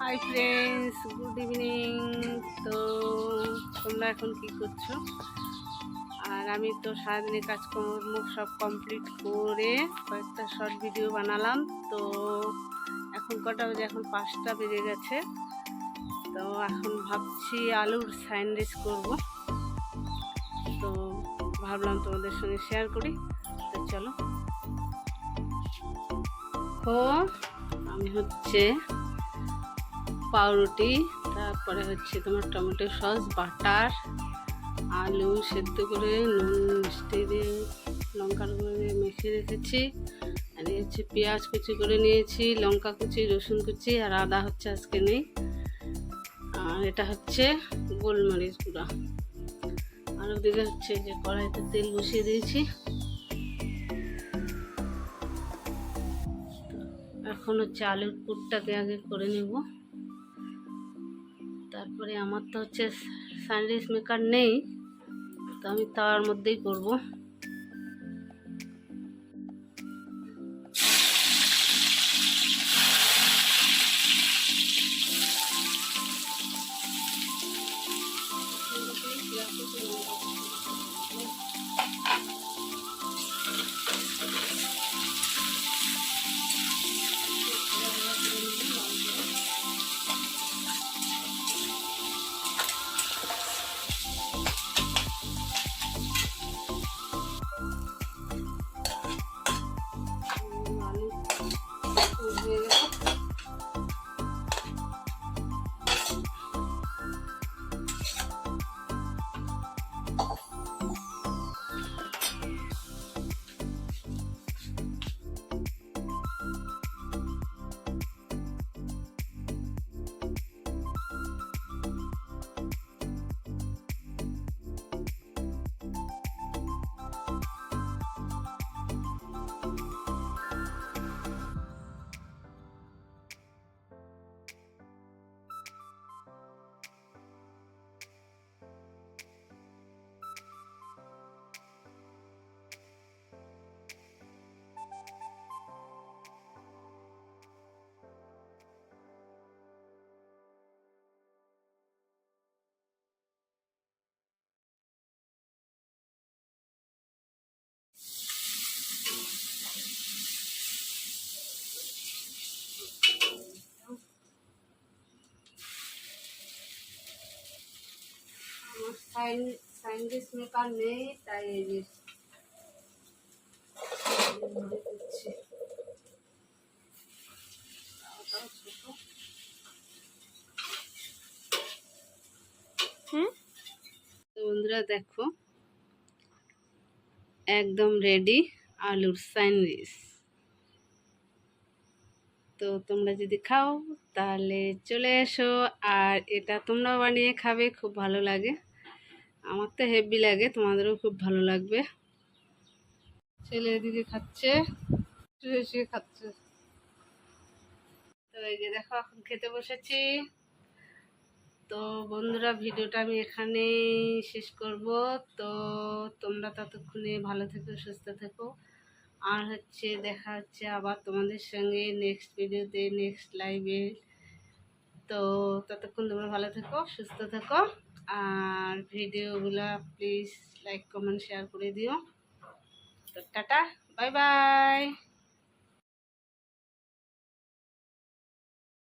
Hi friends good evening তো তোমরা এখন কি করছ? আর আমি তো সারাদিনে কাজকর্ম সব কমপ্লিট করে কয়েকটা শর্ট ভিডিও বানালাম। তো এখন কটা বাজে? এখন পাঁচটা বেজে গেছে। তো এখন ভাবছি আলুর স্যান্ডউইচ করব। তো ভাবলাম তোমাদের সঙ্গে শেয়ার করি। তো চলো। তো আমি হচ্ছে পাউরুটি, তারপরে হচ্ছে তোমার টমেটো সস, বাটার, আলু সেদ্ধ করে নুন, মিষ্টি দিয়ে লঙ্কার গুঁড়ো মেখে রেখেছি। আর হচ্ছে পেঁয়াজ কুচি করে নিয়েছি, লঙ্কা কুচি, রসুন কুচি আর আদা হচ্ছে আজকে নেই। আর এটা হচ্ছে গোলমরিচ গুঁড়া। আর ওদিকে হচ্ছে যে কড়াইতে তেল বসিয়ে দিয়েছি। এখন হচ্ছে আলুর পুরটাকে আগে করে নেব। তারপরে আমার তো হচ্ছে স্যান্ডউইচ মেকার নেই তো আমি তার মধ্যেই করব। সাইন সাইন্টিস্ট মেকার নেই তাই এই যে বন্ধুরা দেখো একদম রেডি আলুর স্যান্ডউইচ তো তোমরা যদি খাও তাহলে চলে এসো আর এটা তোমরাও বানিয়ে খাবে খুব ভালো লাগে। আমার তো হেভি লাগে, তোমাদেরও খুব ভালো লাগবে। ছেলে এদিকে খাচ্ছে খাচ্ছে। তো এই যে দেখো, এখন খেতে বসেছি। তো বন্ধুরা, ভিডিওটা আমি এখানেই শেষ করব। তো তোমরা ততক্ষণে ভালো থেকো, সুস্থ থেকো। আর হচ্ছে দেখা হচ্ছে আবার তোমাদের সঙ্গে নেক্সট ভিডিওতে নেক্সট লাইভে তো ততক্ষণ তোমরা ভালো থেকো, সুস্থ থেকো। আর ভিডিওগুলো প্লিজ লাইক কমেন্ট শেয়ার করে দিও। তো টাটা বাই বাই